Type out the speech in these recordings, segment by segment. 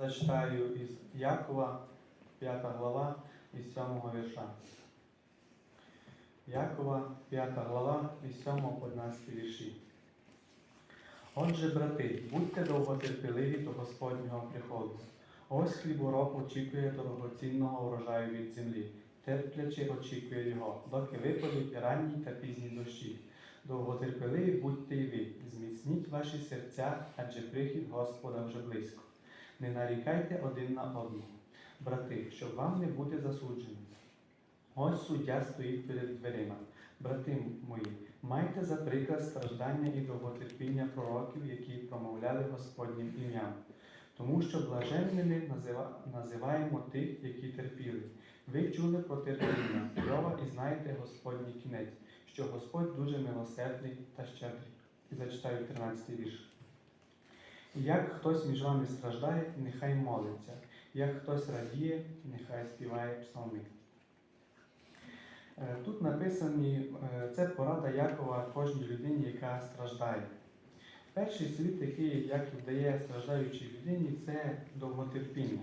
Зачитаю із Якова, 5 глава, із 7 вірша. Якова, 5 глава, із 7 по 11 вірші. Отже, брати, будьте довготерпеливі до Господнього приходу. Ось хлібороб очікує дорогоцінного врожаю від землі, терпляче очікує його, доки випадуть ранні та пізні дощі. Довготерпеливі будьте й ви, зміцніть ваші серця, адже прихід Господа вже близько. Не нарікайте один на одного, брати, щоб вам не бути засудженим. Ось суддя стоїть перед дверима. Брати мої, майте за приклад страждання і довготерпіння пророків, які промовляли Господнім ім'ям. Тому що блаженними називаємо тих, які терпіли. Ви чули про терпіння Йова і знаєте Господній кінець, що Господь дуже милосердний та щедрий. І зачитаю 13 вірш. Як хтось між вами страждає, нехай молиться, як хтось радіє, нехай співає псалми. Е, Тут написані е, це порада Якова кожній людині, яка страждає. Перший світ, який Яків дає страждаючій людині, це довготерпіння.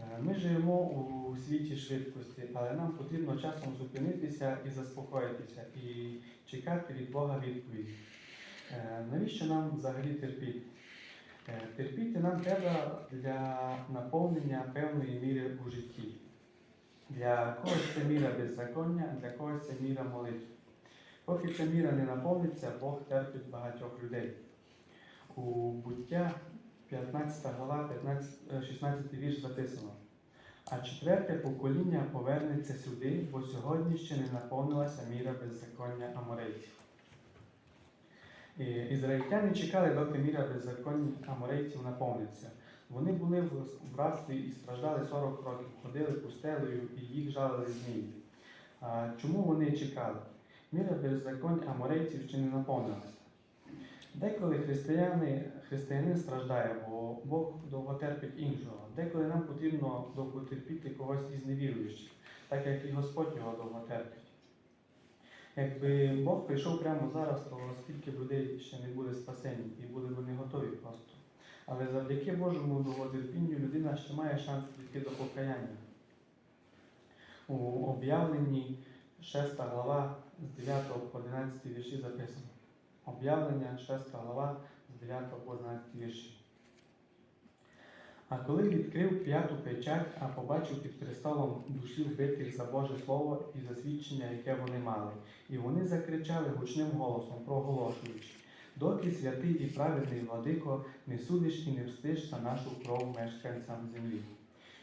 Е, Ми живемо у світі швидкості, але нам потрібно часом зупинитися і заспокоїтися, і чекати від Бога відповіді. Е, Навіщо нам взагалі терпіти? Е, Терпіти нам треба для наповнення певної міри у житті. Для когось це міра беззаконня, для когось це міра молитви. Поки ця міра не наповниться, Бог терпить багатьох людей. У буття 15 глава, 15, е, 16 вірш записано. А четверте покоління повернеться сюди, бо сьогодні ще не наповнилася міра беззаконня аморейців. І Ізраїльтяни чекали, доки міра беззаконня аморейців наповниться. Вони були в рабстві і страждали 40 років, ходили пустелею і їх жалили змії. Чому вони чекали? Міра беззаконня аморейців ще не наповнилася. Деколи християни, християнин страждає, бо Бог довго терпить іншого. Деколи нам потрібно довго терпіти когось із невіруючих, так як і Господь його довго терпить. Якби Бог прийшов прямо зараз, то скільки б людей ще не буде спасені і були б не готові просто. Але завдяки Божому довготерпінню людина ще має шанс прийти до покаяння. У об'явленні 6 глава з 9 по 11 вірші записано. Об'явлення 6 глава з 9 по 11 вірші. А коли відкрив п'яту печать, а побачив під престолом душі вбитих за Боже Слово і за свідчення, яке вони мали, і вони закричали гучним голосом, проголошуючи, доки святий і праведний владико не судиш і не встиш за нашу кров мешканцям землі.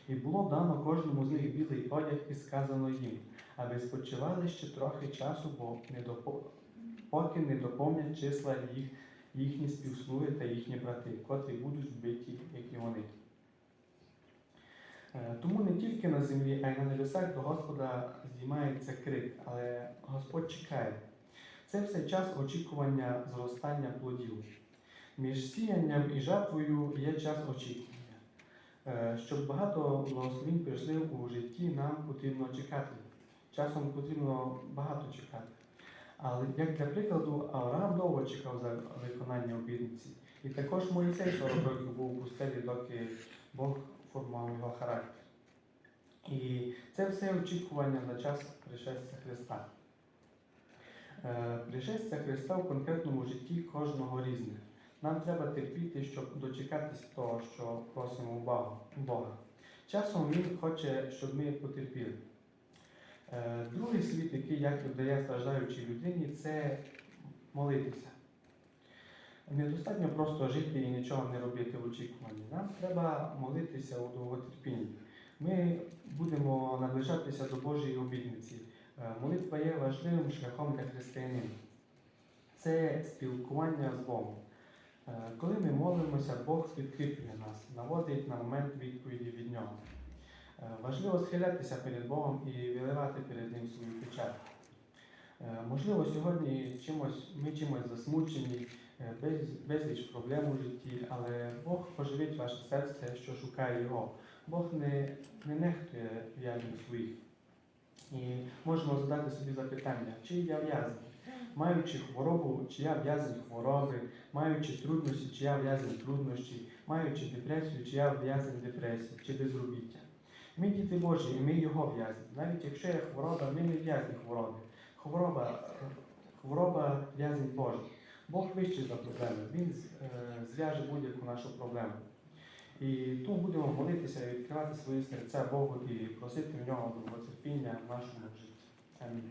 І було дано кожному з них білий одяг, і сказано їм, аби спочивали ще трохи часу, бо не допо... поки не доповнять числа їх, їхні співслуги та їхні брати, котрі будуть вбиті, як і вони. Е, Тому не тільки на землі, а й на небесах до Господа здіймається крик, але Господь чекає. Це все час очікування зростання плодів. Між сіянням і жатвою є час очікування. Е, Щоб багато благословень прийшли у житті, нам потрібно чекати. Часом потрібно багато чекати. Але як для прикладу, Авраам довго чекав за виконання обітниці. І також Моїсей 40 років був у пустелі, доки Бог формував його характер. І це все очікування на час пришестя Христа. Е, Пришестя Христа в конкретному житті кожного різне. Нам треба терпіти, щоб дочекатись того, що просимо Бога-. Часом Він хоче, щоб ми потерпіли. Е, Другий світ, який Яків дає страждаючій людині, це молитися. Недостатньо просто жити і нічого не робити в очікуванні. Нам треба молитися у довготерпінні. Ми будемо наближатися до Божої обітниці. Е, Молитва є важливим шляхом для християнина. Це спілкування з Богом. Е, Коли ми молимося, Бог підкріплює нас, наводить на момент відповіді від нього. Е, Важливо схилятися перед Богом і виливати перед Ним свою печать. Е, Можливо, сьогодні чимось, ми чимось засмучені, безліч проблем у житті, але Бог поживить ваше серце, що шукає Його. Бог не, не нехтує в'язнів своїх. І можемо задати собі запитання, чи я в'язень? Маючи хворобу, чи я в'язень хвороби, маючи труднощі, чи я в'язень труднощі, маючи депресію, чи я в'язень депресії, чи безробіття. Ми діти Божі, і ми його в'язні. Навіть якщо є хвороба, ми не в'язні хвороби. Хвороба, е, хвороба в'язень Божий. Бог вищий за проблеми, Він е, зв'яже будь-яку нашу проблему. І тут будемо молитися і відкривати свої серця Богу і просити в нього довготерпіння в нашому житті. Амінь.